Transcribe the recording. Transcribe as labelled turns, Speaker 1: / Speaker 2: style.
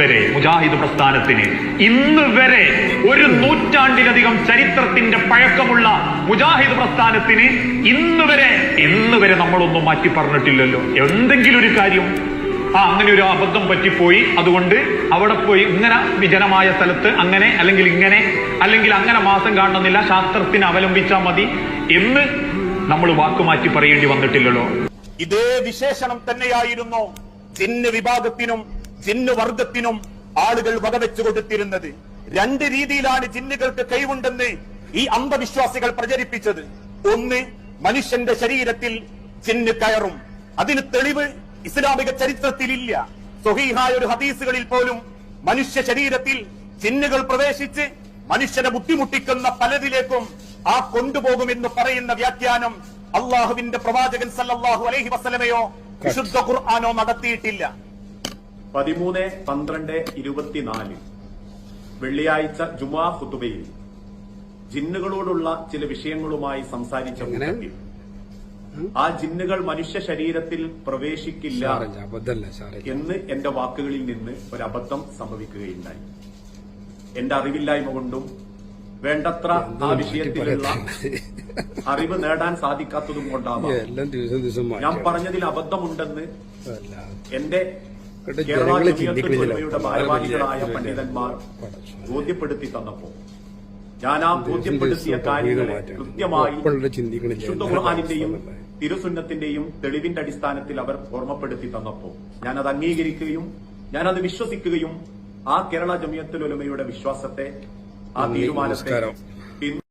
Speaker 1: വരെ മുജാഹിദ് പ്രസ്ഥാനത്തിന് ഇന്ന് വരെ ഒരു നൂറ്റാണ്ടിലധികം ചരിത്രത്തിന്റെ പഴക്കമുള്ള മുജാഹിദ് പ്രസ്ഥാനത്തിന് ഇന്ന് വരെ ഇന്ന് വരെ നമ്മളൊന്നും മാറ്റി പറഞ്ഞിട്ടില്ലല്ലോ. എന്തെങ്കിലും ഒരു കാര്യം. ആ അങ്ങനെ ഒരു അബദ്ധം പറ്റിപ്പോയി. അതുകൊണ്ട് അവിടെ പോയി ഇങ്ങനെ വിജനമായ സ്ഥലത്ത് അങ്ങനെ അല്ലെങ്കിൽ ഇങ്ങനെ അല്ലെങ്കിൽ അങ്ങനെ മാസം കാണണമെന്നില്ല. ശാസ്ത്രത്തിന് അവലംബിച്ചാൽ മതി എന്ന് നമ്മൾ വാക്കുമാറ്റി പറയേണ്ടി വന്നിട്ടില്ലല്ലോ.
Speaker 2: ഇതേ വിശേഷണം തന്നെയായിരുന്നു. ഭിന്ന വിഭാഗത്തിനും ജിന്ന് വർഗത്തിനും ആളുകൾ വകവെച്ചു കൊടുത്തിരുന്നത്. രണ്ട് രീതിയിലാണ് ജിന്നുകൾക്ക് കഴിവുണ്ടെന്ന് ഈ അന്ധവിശ്വാസികൾ പ്രചരിപ്പിച്ചത്. ഒന്ന് മനുഷ്യന്റെ ശരീരത്തിൽ ജിന്ന് കയറും. അതിന് തെളിവ് ഇസ്ലാമിക ചരിത്രത്തിലില്ല. സൊഹീഹായ ഒരു ഹദീസുകളിൽ പോലും മനുഷ്യ ശരീരത്തിൽ ചിന്നുകൾ പ്രവേശിച്ച് മനുഷ്യനെ ബുദ്ധിമുട്ടിക്കുന്ന പലതിലേക്കും ആ കൊണ്ടുപോകുമെന്ന് പറയുന്ന വ്യാഖ്യാനം അള്ളാഹുവിന്റെ പ്രവാചകൻ സല്ലാഹു അലഹി വസ്ലമയോ വിശുദ്ധ ഖുർആാനോ നടത്തിയിട്ടില്ല.
Speaker 3: പതിമൂന്ന് പന്ത്രണ്ട് ഇരുപത്തിനാല്. വെള്ളിയാഴ്ച ജുമാ ഖുതുബയിൽ ജിന്നുകളോടുള്ള ചില വിഷയങ്ങളുമായി സംസാരിച്ച കൂട്ടത്തിൽ ആ ജിന്നുകൾ മനുഷ്യ ശരീരത്തിൽ പ്രവേശിക്കില്ല എന്ന് എന്റെ വാക്കുകളിൽ നിന്ന് ഒരു അബദ്ധം സംഭവിക്കുകയുണ്ടായി. എന്റെ അറിവില്ലായ്മ കൊണ്ടും വേണ്ടത്ര ആ വിഷയത്തിലുള്ള അറിവ് നേടാൻ സാധിക്കാത്തതും കൊണ്ടാവാം. ഞാൻ പറഞ്ഞതിൽ അബദ്ധമുണ്ടെന്ന്. എന്റെ കേരള
Speaker 4: ജനങ്ങളെ
Speaker 3: ജമിയത്തുൽ
Speaker 4: ചിന്തിക്കുന്നില്ല.
Speaker 3: ഉലമയുടെ ഭാരവാഹികളായ പണ്ഡിതന്മാർ ബോധ്യപ്പെടുത്തി തന്നപ്പോ ഞാൻ ആ ബോധ്യപ്പെടുത്തിയ കാര്യങ്ങളെ കൃത്യമായി. വിശുദ്ധ ഖുർആാനിന്റെയും തിരുസുന്നത്തിന്റെയും തെളിവിന്റെ അടിസ്ഥാനത്തിൽ അവർ ഓർമ്മപ്പെടുത്തി തന്നപ്പോ അത് അംഗീകരിക്കുകയും ഞാൻ അത് വിശ്വസിക്കുകയും ആ കേരള ജമിയത്തുൽ ഉലമയുടെ വിശ്വാസത്തെ ആ തീരുമാനത്തെ.